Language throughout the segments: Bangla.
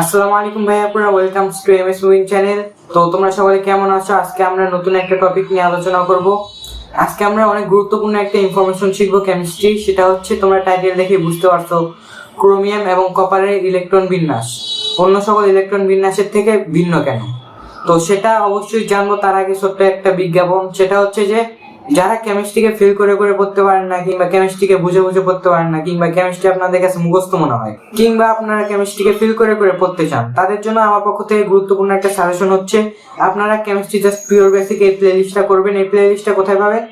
আসসালামু আলাইকুম ভাই আপনারা welcome to M S moving channel তো তোমরা সবাই কেমন আছো? আজকে আমরা নতুন একটা টপিক নিয়ে আলোচনা করব। আজকে আমরা অনেক গুরুত্বপূর্ণ একটা ইনফরমেশন শিখব কেমিস্ট্রি সেটা হচ্ছে তোমরা টাইটেল দেখে বুঝতে পারছ ক্রোমিয়াম এবং কপারের ইলেকট্রন বিন্যাস। অন্য সকল ইলেকট্রন বিন্যাসের থেকে ভিন্ন কেন? তো সেটা অবশ্যই জানব, তার আগে ছোট্ট একটা বিজ্ঞাপন। সেটা হচ্ছে যে যারা কেমিস্ট্রিকে ফিল করে করে পড়তে পারেন না, কিংবা কেমিস্ট্রিকে বুঝে বুঝে পড়তে পারেন না, কিংবা কেমিস্ট্রি আপনাদের কাছে মুখস্থ মনে হয়, কিংবা আপনারা কেমিস্ট্রিকে ফিল করে করে পড়তে চান, তাদের জন্য আমার পক্ষ থেকে গুরুত্বপূর্ণ একটা সাজেশন হচ্ছে, আপনারা কেমিস্ট্রি জাস্ট পিওর বেসিক এই প্লে লিস্টটা করবেন। এই প্লে লিস্টটা কোথায় পাবেন?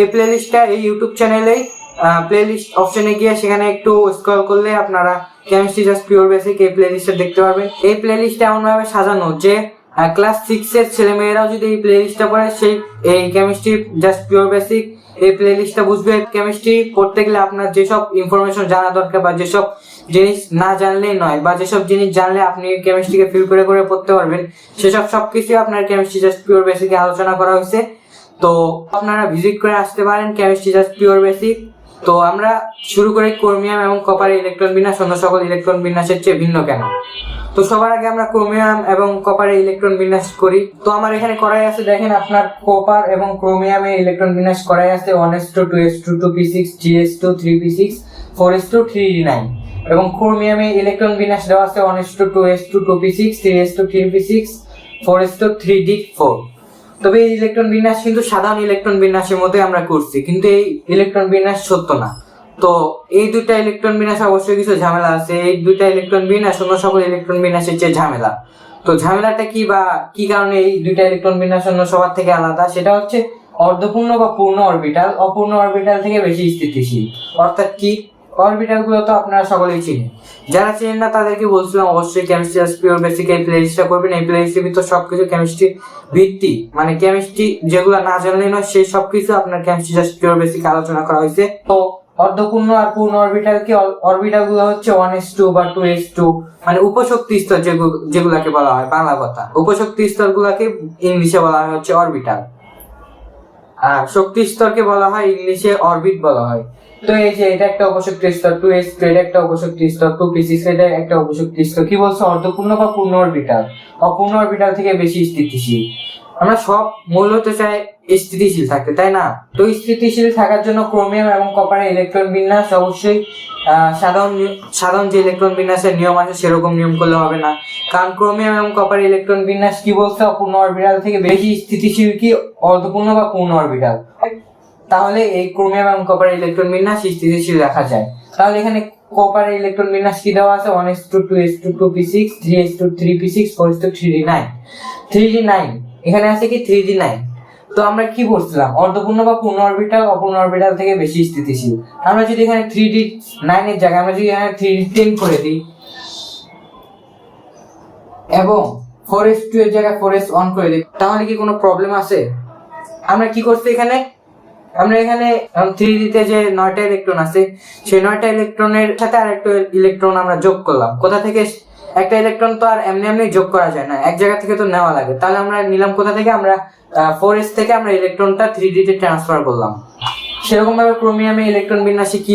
এই প্লে লিস্টটা এই ইউটিউব চ্যানেলেই প্লে লিস্ট অপশনে গিয়ে সেখানে একটু স্ক্রল করলে আপনারা কেমিস্ট্রি জাস্ট পিওর বেসিক এই প্লে লিস্টটা দেখতে পারবেন। এই প্লে লিস্টটা এমনভাবে সাজানো যে ক্লাস সিক্স এর ছেলে মেয়েরাও যদি এই প্লে লিস্টটা পড়ে, সেই, এই কেমিস্ট্রি জাস্ট পিওর বেসিক এই প্লে লিস্টটা বুঝবে কেমিস্ট্রি পড়তে গেলে আপনার যেসব ইনফরমেশন জানা দরকার বা যেসব জিনিস না জানলেই নয় বা যেসব জিনিস জানলে আপনি কেমিস্ট্রিকে ফিল করে করে পড়তে পারবেন, সেসব সব কিছু আপনার কেমিস্ট্রি জাস্ট পিওর বেসিকে আলোচনা করা হয়েছে। তো আপনারা ভিজিট করে আসতে পারেন কেমিস্ট্রি জাস্ট পিওর বেসিক তো আমরা শুরু করি ক্রোমিয়াম এবং কপার ইলেকট্রন বিন্যাস, অন্য সকল ইলেকট্রন বিন্যাসের চেয়ে ভিন্ন কেন? তো সবার আগে আমরা ক্রোমিয়াম এবং কপারের ইলেকট্রন বিন্যাস করি। তো আমার এখানে করাই আছে, দেখেন আপনার কপার এবং ক্রোমিয়ামের ইলেকট্রন বিন্যাস করাই আছে one S two two S two two P six three S two three P six four S two three nine এবং ক্রোমিয়ামে ইলেকট্রন বিন্যাস দেওয়া আছে one S two two S two two P six three S two three P six four S two three D four তবে এই ইলেকট্রন বিন্যাস কিন্তু সাধারণ ইলেকট্রন বিন্যাসের মধ্যে আমরা করছি, কিন্তু এই ইলেকট্রন বিন্যাস সত্য না। তো এই দুইটা ইলেকট্রন বিন্যাস অবশ্যই কিছু ঝামেলা আছে। এই দুইটা ইলেকট্রন বিন্যাস অন্য সকল ইলেকট্রন বিন্যাসের চেয়ে ঝামেলা। তো ঝামেলাটা কি বা কি কারণে এই দুইটা ইলেকট্রন বিন্যাস অন্য সবার থেকে আলাদা? সেটা হচ্ছে অর্ধপূর্ণ বা পূর্ণ অরবিটাল অপূর্ণ অরবিটাল থেকে বেশি স্থিতিশীল। অর্থাৎ কি? অরবিটালগুলো তো আপনারা সকলেই চিনেন। যারা চেনেন না, তাদেরকে বলছিলাম অবশ্যই কেমিস্ট্রি পিওর বেসিক এই প্লেলিস্টটা করবেন। এই প্লেলিস্টের ভিতর সবকিছু কেমিস্ট্রি ভিত্তি। মানে কেমিস্ট্রি যেগুলো না জানলে নয়, সেই সবকিছু আপনার কেমিস্ট্রি জাস্ট পিওর বেসিক আলোচনা করা হয়েছে। তো অর্ধপূর্ণ আর পূর্ণ অরবিটাল কি অরবিটালগুলো হচ্ছে ওয়ান এস টু বা টু এস টু মানে উপশক্তি স্তর যেগু- যেগুলাকে বলা হয় বাংলা কথা। উপশক্তি স্তর গুলাকে ইংলিশে বলা হয় হচ্ছে অরবিটাল আর শক্তি স্তরকে বলা হয় ইংলিশে অরবিট বলা হয়। তো এই যে এটা একটা উপশক্তি স্তর টু এস টু এটা একটা উপশক্তি স্তর টু পি সিক্স এটা একটা উপশক্তি স্তর। কি বলছো? অর্ধপূর্ণ বা পূর্ণ অরবিটাল অপূর্ণ অরবিটাল থেকে বেশি স্থিতিশীল। আমরা সব মূলত চাই স্থিতিশীল থাকতে, তাই না? তো স্থিতিশীল থাকার জন্য ক্রোমিয়াম এবং কপারের ইলেকট্রন বিন্যাস অবশ্যই সাধারণ সাধারণ যে ইলেকট্রন বিন্যাসের নিয়ম আছে সেরকম নিয়ম করলে হবে না। কারণ ক্রোমিয়াম এবং কপার ইলেকট্রন বিন্যাস কি বলছে? অপূর্ণ অরবিটাল থেকে বেশি স্থিতিশীল কি? অর্ধপূর্ণ বা পূর্ণ অরবিটাল? তাহলে এই ক্রোমিয়াম এবং কপার ইলেকট্রন বিন্যাস স্থিতিশীল রাখা যায়। তাহলে এখানে কপার ইলেকট্রন বিন্যাস কি দেওয়া আছে? One S two two S two two P six three S two three P six four S two three D nine three D nine এখানে আছে কি থ্রি ডি নাইন তো আমরা কি বলছিলাম? অর্ধপূর্ণ বা পূর্ণ অরবিটাল অপূর্ণ অরবিটাল থেকে বেশি স্থিতিশীল। আমরা যদি এখানে থ্রি ডি নাইনের জায়গায়, আমরা যদি এখানে থ্রি ডি টেন করে দিই, এবং ফোর এস টু এর জায়গায় ফোর এস অন করে দিই, তাহলে কি কোনো প্রবলেম আছে? আমরা কি করছি এখানে? আমরা এখানে থ্রি ডিতে যে নয়টা ইলেকট্রন আছে, সেই নয়টা ইলেকট্রনের সাথে আর একটা ইলেকট্রন আমরা যোগ করলাম। কোথা থেকে একটা ইলেকট্রন তো আর এমনি এমনি যোগ করা যায় না, এক জায়গা থেকে তো নেওয়া লাগে। তাহলে আমরা নিলাম কোথা থেকে? আমরা ফোর এস থেকে আমরা ইলেকট্রনটা থ্রি ডিতে ট্রান্সফার করলাম। সেরকম ভাবে ক্রোমিয়ামে ইলেকট্রন বিন্যাসে কি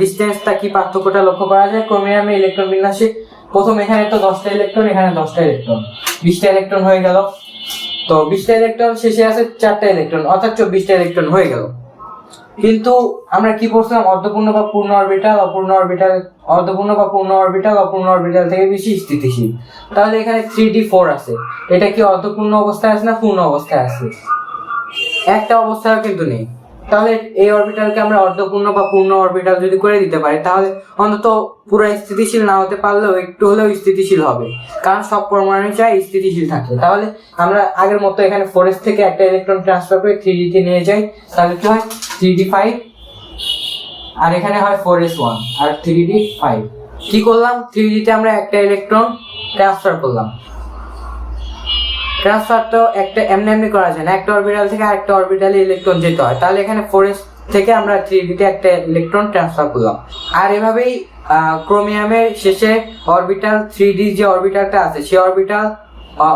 ডিস্টেন্সটা কি পার্থক্যটা লক্ষ্য করা যায়? ক্রোমিয়ামে ইলেকট্রন বিন্যাসে প্রথম এখানে তো দশটা ইলেকট্রন এখানে দশটা ইলেকট্রন বিশটা ইলেকট্রন হয়ে গেল। তো বিশটা ইলেকট্রন শেষে আছে চারটা ইলেকট্রন অর্থাৎ চব্বিশটা ইলেকট্রন হয়ে গেল। কিন্তু আমরা কি পড়ছিলাম অর্ধপূর্ণ বা পূর্ণ অরবিটাল অপূর্ণ অরবিটাল অর্ধপূর্ণ বা পূর্ণ অরবিটাল অপূর্ণ অরবিটাল থেকে বেশি স্থিতিশীল। তাহলে এখানে থ্রি ডি ফোর আছে। এটা কি অর্ধপূর্ণ অবস্থায় আছে না পূর্ণ অবস্থায় আছে? একটা অবস্থায় কিন্তু নেই। তাহলে এই অরবিটালকে আমরা অর্ধপূর্ণ বা পূর্ণ অরবিটাল যদি করে দিতে পারি, তাহলে অন্তত পুরো স্থিতিশীল না হতে পারলেও একটু হলেও স্থিতিশীল হবে। কারণ সব পরমাণু চাই স্থিতিশীল থাকে তাহলে আমরা আগের মতো এখানে ফোরেস থেকে একটা ইলেকট্রন ট্রান্সফার করে থ্রি ডিতে নিয়ে যাই। তাহলে কি হয়? থ্রি ডি ফাইভ আর এখানে হয় ফোর এস ওয়ান আর থ্রি ডি ফাইভ কি করলাম? থ্রি ডিতে আমরা একটা ইলেকট্রন ট্রান্সফার করলাম। ট্রান্সফার তো একটা এমনি এমনি করা যায় না। একটা অরবিটাল থেকে আরেকটা অরবিটালে ইলেকট্রন যেতে হয়। তাহলে এখানে ফোরেস থেকে আমরা থ্রি ডিতে একটা ইলেকট্রন ট্রান্সফার করলাম। আর এভাবেই ক্রোমিয়ামের শেষে অরবিটাল থ্রি ডি যে অরবিটালটা আছে, সেই অরবিটাল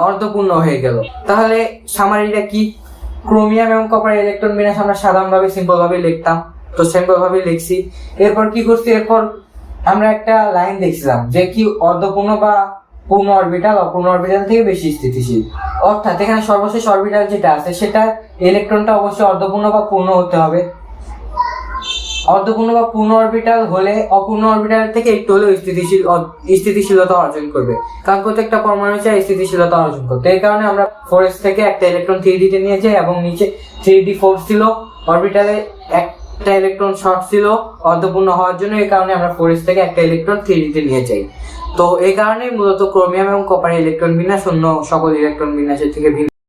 অর্ধপূর্ণ হয়ে গেল। তাহলে সামারিটা কি? ক্রোমিয়াম এবং কপার ইলেকট্রন বিন্যাস আমরা সাধারণভাবে সিম্পল ভাবে লিখতাম। তো সিম্পল ভাবে লিখছি। এরপর কি করছি? এরপর আমরা একটা লাইন দেখছিলাম যে কি অর্ধপূর্ণ বা পূর্ণ অরবিটাল অপূর্ণ অরবিটাল থেকে বেশি স্থিতিশীল। অর্থাৎ এখানে সর্বশেষ অরবিটাল যেটা আছে, সেটা ইলেকট্রনটা অবশ্যই অর্ধপূর্ণ বা পূর্ণ হতে হবে। অর্ধপূর্ণ বা পূর্ণ অরবিটাল হলে অপূর্ণ অরবিটাল থেকে একটু হলেও স্থিতিশীল স্থিতিশীলতা অর্জন করবে। কারণ প্রত্যেকটা পরমাণু চাই স্থিতিশীলতা অর্জন করতে। এই কারণে আমরা ফোরেস থেকে একটা ইলেকট্রন থ্রি ডিতে নিয়ে যাই এবং নিচে থ্রি ডি ফোর্স ছিল। অরবিটালে একটা ইলেকট্রন শর্ট ছিল, অর্ধপূর্ণ হওয়ার জন্য এই কারণে আমরা ফোরেস থেকে একটা ইলেকট্রন থ্রি ডিতে নিয়ে যাই। তো এই কারণে মূলত ক্রোমিয়াম এবং কপার ইলেকট্রন বিন্যাস অন্য সকল ইলেকট্রন বিন্যাসের থেকে ভিন্ন